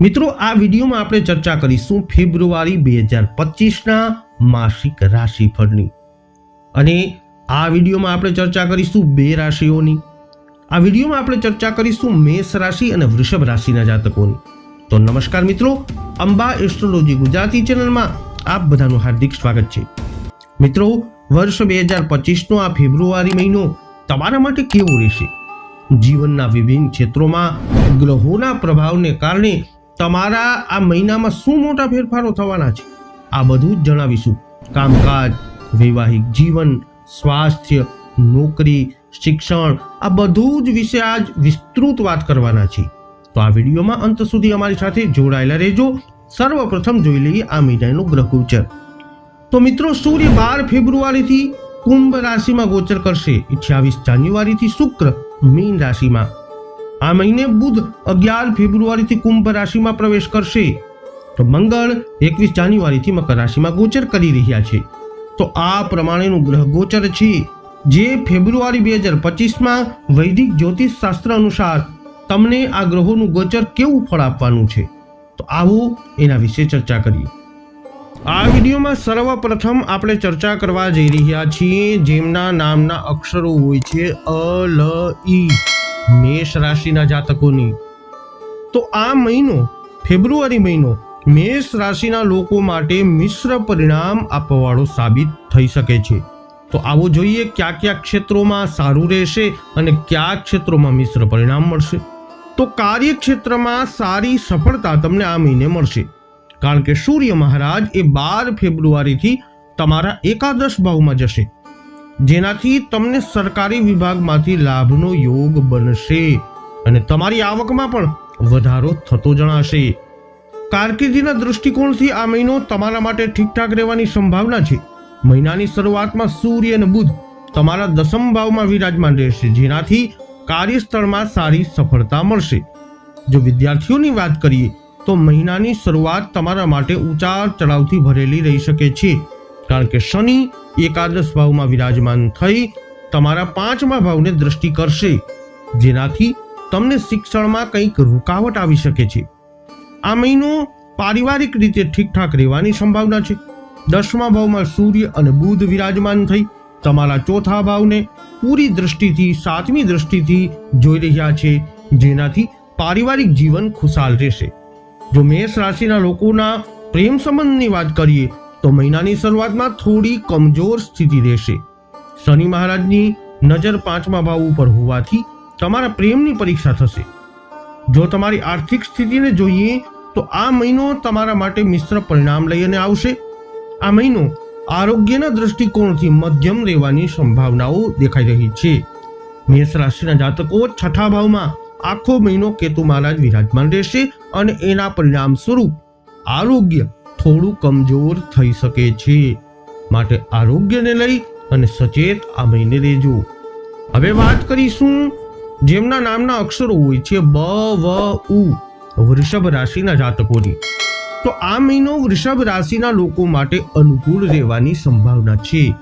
મિત્રો, આ વિડીયોમાં આપણે ચર્ચા કરીશું ફેબ્રુઆરી બે હજાર પચીસના માસિક રાશિફળની. અને આ વિડીયોમાં આપણે ચર્ચા કરીશું બે રાશિઓની. આ વિડીયોમાં આપણે ચર્ચા કરીશું મેષ રાશિ અને વૃષભ રાશિના જાતકોની. તો નમસ્કાર મિત્રો, અંબા એસ્ટ્રોલોજી ગુજરાતી ચેનલમાં આપ બધાનું હાર્દિક સ્વાગત છે. મિત્રો, વર્ષ બે હજાર પચીસનો આ ફેબ્રુઆરી મહિનો તમારા માટે કેવો રહેશે? જીવનના વિભિન્ન ક્ષેત્રોમાં ગ્રહોના પ્રભાવને કારણે તમારા આ મહિનામાં શું મોટા ફેરફારો થવાના છે? આ બધું જ જણાવીશું. કામકાજ, વૈવાહિક જીવન, સ્વાસ્થ્ય, નોકરી, શિક્ષણ, આ બધું જ વિશે આજ વિસ્તૃત વાત કરવાના છે તો આ વિડીયોમાં અંત સુધી અમારી સાથે જોડાયેલા રહેજો. સર્વપ્રથમ જોઈ લઈએ આ મહિનાનું ગ્રહ ગોચર તો મિત્રો, સૂર્ય બાર ફેબ્રુઆરીથી કુંભ રાશિમાં ગોચર કરશે. અઠ્યાવીસ જાન્યુઆરીથી શુક્ર મીન રાશિમાં. આ મહિને બુધ અગિયાર ફેબ્રુઆરીથી કુંભ રાશિમાં પ્રવેશ કરશે. તો મંગળ એકવીસ જાન્યુઆરીથી મકર રાશિમાં ગોચર કરી રહ્યા છે. તો આ પ્રમાણેનું ગ્રહ ગોચર છે. જે ફેબ્રુઆરી બે હજાર પચીસમાં વૈદિક જ્યોતિષ શાસ્ત્ર અનુસાર તમને આ ગ્રહોનું ગોચર કેવું ફળ આપવાનું છે. તો આવો એના વિશે ચર્ચા કરીએ. આ વિડીયોમાં સર્વપ્રથમ આપણે ચર્ચા કરવા જઈ રહ્યા છીએ જેમના નામના અક્ષરો હોય છે અ, લ, ઈ. મેષ રાશિના જાતકોની. તો આ મહિનો, ફેબ્રુઆરી મહિનો, મેષ રાશિના લોકો માટે મિશ્ર પરિણામ આપવાવાળો સાબિત થઈ શકે છે. તો આવો જોઈએ કયા કયા ક્ષેત્રોમાં સારું રહેશે અને કયા ક્ષેત્રોમાં મિશ્ર પરિણામ મળશે. તો કાર્યક્ષેત્રમાં સારી સફળતા તમને આ મહિને મળશે. કારણ કે સૂર્ય મહારાજ એ બાર ફેબ્રુઆરીથી તમારા એકાદશ ભાવમાં જશે. જેનાથી તમને સરકારી વિભાગમાંથી લાભનો યોગ બનશે અને તમારી આવકમાં પણ વધારો થતો જણાશે. કારકિર્દીના દૃષ્ટિકોણથી આ મહિનો તમારા માટે ઠીકઠાક રહેવાની સંભાવના છે. મહિનાની શરૂઆતમાં સૂર્ય અને બુધ તમારા દસમ ભાવમાં વિરાજમાન રહેશે, જેનાથી કાર્યસ્થળમાં સારી સફળતા મળશે. જો વિદ્યાર્થીઓની વાત કરીએ, તો મહિનાની શરૂઆત તમારા માટે ઉચાર ચઢાવથી ભરેલી રહી શકે છે. કારણ કે શનિ એકાદશ ભાવમાં વિરાજમાન થઈ તમારા પાંચમા ભાવને દ્રષ્ટિ કરશે, જેનાથી તમને શિક્ષણમાં કંઈક રૂકાવટ આવી શકે છે. આ મહિનો પારિવારિક રીતે ઠીકઠાક રહેવાની સંભાવના છે. દસમા ભાવમાં સૂર્ય અને બુધ વિરાજમાન થઈ તમારા ચોથા ભાવને પૂરી દ્રષ્ટિથી, સાતમી દ્રષ્ટિથી જોઈ રહ્યા છે, જેનાથી પારિવારિક જીવન ખુશાલ રહેશે. જો મેષ રાશિના લોકોના પ્રેમ સંબંધની વાત કરીએ તો મહિનાની શરૂઆતમાં થોડી કમજોર સ્થિતિ રહેશે. શનિ મહારાજની નજર પાંચમા ભાવ ઉપર હોવાથી તમારા પ્રેમની પરીક્ષા થશે. જો તમારી આર્થિક સ્થિતિને જોઈએ તો આ મહિનો તમારા માટે મિશ્ર પરિણામ લઈને આવશે. આ મહિનો આરોગ્યના દૃષ્ટિકોણથી મધ્યમ રહેવાની સંભાવનાઓ દેખાઈ રહી છે. મેષ રાશિના જાતકો છઠ્ઠા ભાવમાં આખો મહિનો કેતુ મહારાજ વિરાજમાન રહેશે અને એના પરિણામ સ્વરૂપ આરોગ્ય થોડું કમજોર થઈ શકે છે. માટે આરોગ્યને લઈ અને સચેત આ મહિને રહેજો. હવે વાત કરીશું જેમના નામના અક્ષરો હોય છે બ, વ, ઉ, વૃષભ રાશિના જાતકોની. તો આ મહિનો વૃષભ રાશિના લોકો માટે અનુકૂળ રહેવાની સંભાવના છે.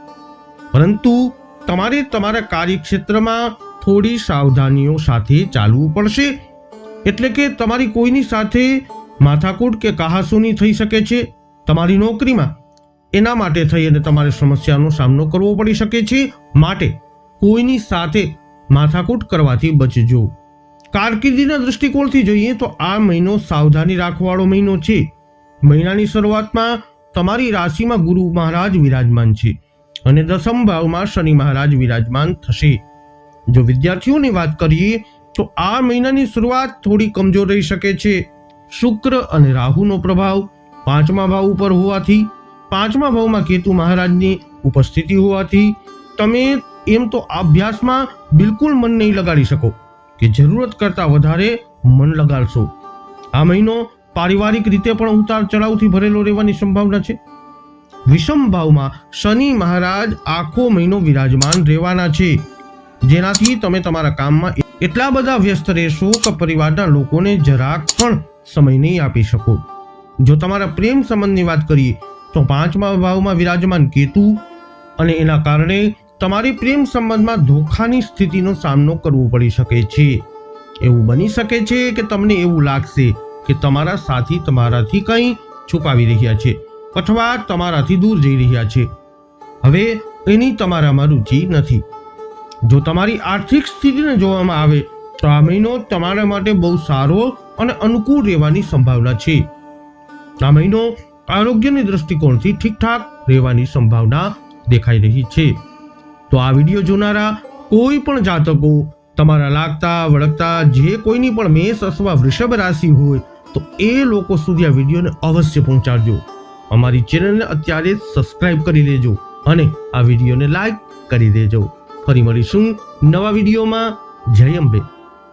પરંતુ તમારે તમારા કાર્યક્ષેત્રમાં થોડી સાવધાનીઓ સાથે ચાલવું પડશે. એટલે કે તમારી કોઈની સાથે માથાકૂટ કે કહાસુની થઈ શકે છે? તમારી નોકરીમાં? એના માટે થઈ અને તમારે સમસ્યાનો સામનો કરવો પડી શકે છે? માટે કોઈની સાથે માથાકૂટ કરવાથી બચજો. કારકિર્દીના દૃષ્ટિકોણથી જોઈએ તો આ મહિનો સાવધાની રાખવાળો મહિનો છે. મહિનાની શરૂઆતમાં તમારી રાશિમાં ગુરુ મહારાજ વિરાજમાન છે અને દસમ ભાવમાં શનિ મહારાજ વિરાજમાન થશે. જો વિદ્યાર્થીઓની વાત કરીએ તો આ મહિનાની શરૂઆત થોડી કમજોર રહી શકે છે. શુક્ર અને રાહુનો પ્રભાવ પાંચમા ભાવ ઉપર હોવાથી, પાંચમા ભાવમાં કેતુ મહારાજની ઉપસ્થિતિ હોવાથી, તમે એમ તો અભ્યાસમાં બિલકુલ મન નહીં લગાડી શકો કે જરૂરત કરતાં વધારે મન લગાડશો. આ મહિનો પારિવારિક રીતે પણ ઉતાર ચઢાવથી ભરેલો રહેવાની સંભાવના છે. વિષમ ભાવમાં શનિ મહારાજ આખો મહિનો વિરાજમાન રહેવાના છે. જેનાથી તમે તમારા કામમાં એટલા બધા વ્યસ્ત રહેશો કે પરિવારના લોકોને જરાક પણ સમય નહીં આપી શકો. જો તમારા પ્રેમ સંબંધની વાત કરીએ, તો પાંચમા ભાવમાં વિરાજમાન કેતુ અને એના કારણે તમારી પ્રેમ સંબંધમાં ધોખાની સ્થિતિનો સામનો કરવો પડી શકે છે. એવું બની શકે છે કે તમને એવું લાગશે કે તમારા સાથી તમારાથી કંઈ છુપાવી રહ્યા છે અથવા તમારાથી દૂર જઈ રહ્યા છે. હવે એની તમારામાં રુચિ નથી. જો તમારી આર્થિક સ્થિતિને જોવામાં આવે, તો આ મહિનો તમારા માટે બહુ સારો અને અનુકૂળ રહેવાની સંભાવના છે. આ મહિનો આરોગ્યની દૃષ્ટિકોણથી ઠીકઠાક રહેવાની સંભાવના દેખાઈ રહી છે. તો આ વીડિયો જોનારા કોઈ પણ જાતકો, તમારા લાગતા, વળગતા, જે કોઈની પણ મેષ અથવા વૃષભ રાશિ હોય, તો એ લોકો સુધી આ વિડીયોને અવશ્ય પહોંચાડજો. અમારી ચેનલને અત્યારે સબસ્ક્રાઇબ કરી લેજો અને આ વિડીયોને લાઈક કરી દેજો. ફરી મળીશું નવા વિડીયોમાં. જય અંબે.